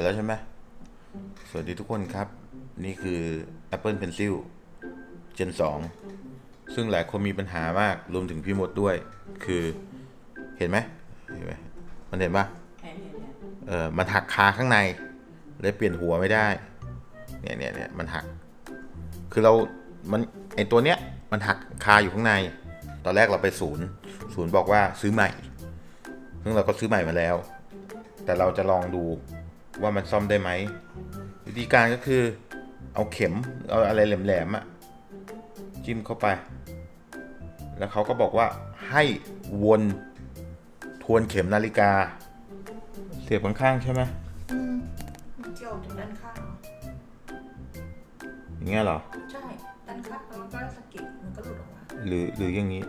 ร็จแล้วใช่ไหมสวัสดีทุกคนครับ นี่คือ Apple Pencil Gen 2 ซึ่งหลายคนมีปัญหามากรวมถึงพี่มดด้วย คือเห็นไหมเห็นไหมมันเห็นปะเห็นเห็นเห็นเออมันหักคาข้างในเลยเปลี่ยนหัวไม่ได้เนี่ยเนี่ยเนี่ยมันหัก คือเรามันไอตัวเนี้ยมันหักคาอยู่ข้างใน ตอนแรกเราไปศูนย์ ศูนย์บอกว่าซื้อใหม่ ซึ่งเราก็ซื้อใหม่มาแล้ว แต่เราจะลองดู ว่ามันซ่อมได้ไหมวิธีการก็คือเอาเข็มเอาอะไรแหลมๆอะจิ้มเข้าไป แล้วเขาก็บอกว่าให้วนทวนเข็มนาฬิกา เสียบข้างๆใช่ไหมเกี่ยวถึงด้านข้างเหรออย่างเงี้ยเหรอ ใช่ด้านข้างแล้วมันก็สะกิดมันก็หลุดออกมาหรือหรืออย่างนี้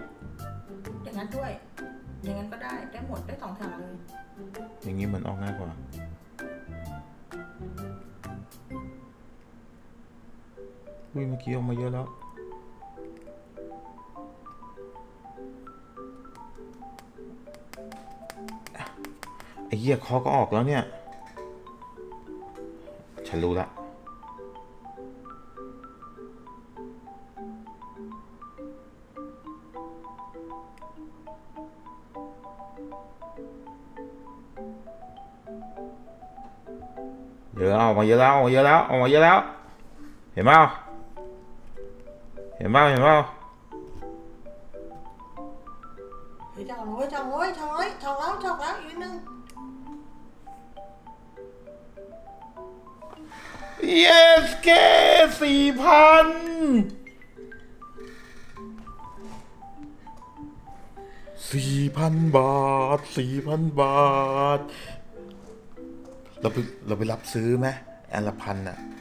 อย่างนั้นด้วย อย่างนั้นก็ได้ได้หมดได้สองทางเลย อย่างนี้มันออกง่ายกว่า อุ้ยเมื่อกี้ออกมาเยอะแล้วไอ้เหี้ยคอก็ออกแล้วเนี่ย ฉันรู้ละเยอะออกมาเยอะแล้วออกมาเยอะแล้วออกมาเยอะแล้ว เห็นเปล่า เห็นเปล่าเห็นเปล่าเฮ้ยจะเอาเลยจะเอาเลยถอยถอยแล้วถอยแล้วอีกนิดนึง yes แค่สี่พันสี่พันบาทสี่พันบาท เราไปเราไปรับซื้อไหมอันละพันอะไม่ต้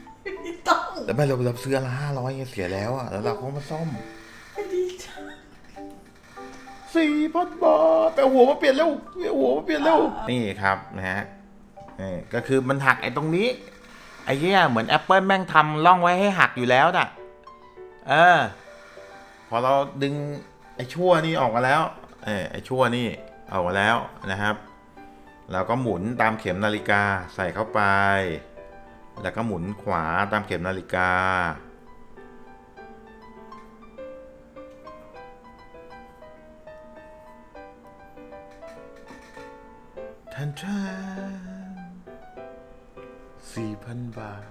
อง แต่ไม่เราไปรับซื้อละห้าร้อยเสียแล้วอะแล้วเราก็มาซ่อมดีจ้ะสี่พันบาทไปเอาหัวมาเปลี่ยนเร็วไปเอาหัวมาเปลี่ยนเร็วนี่ครับนะฮะนี่ก็คือมันหักไอ้ตรงนี้ ไอ้เหี้ยเหมือน Apple แม่งทำร่องไว้ให้หักอยู่แล้วน่ะ เออ พอเราดึงไอ้ชั่วนี่ออกมาแล้ว เออไอ้ชั่วนี่ออกมาแล้วนะครับแล้วก็หมุนตามเข็มนาฬิกาใส่เข้าไป แล้วก็หมุนขวาตามเข็มนาฬิกา ทันทันสี่พันบาท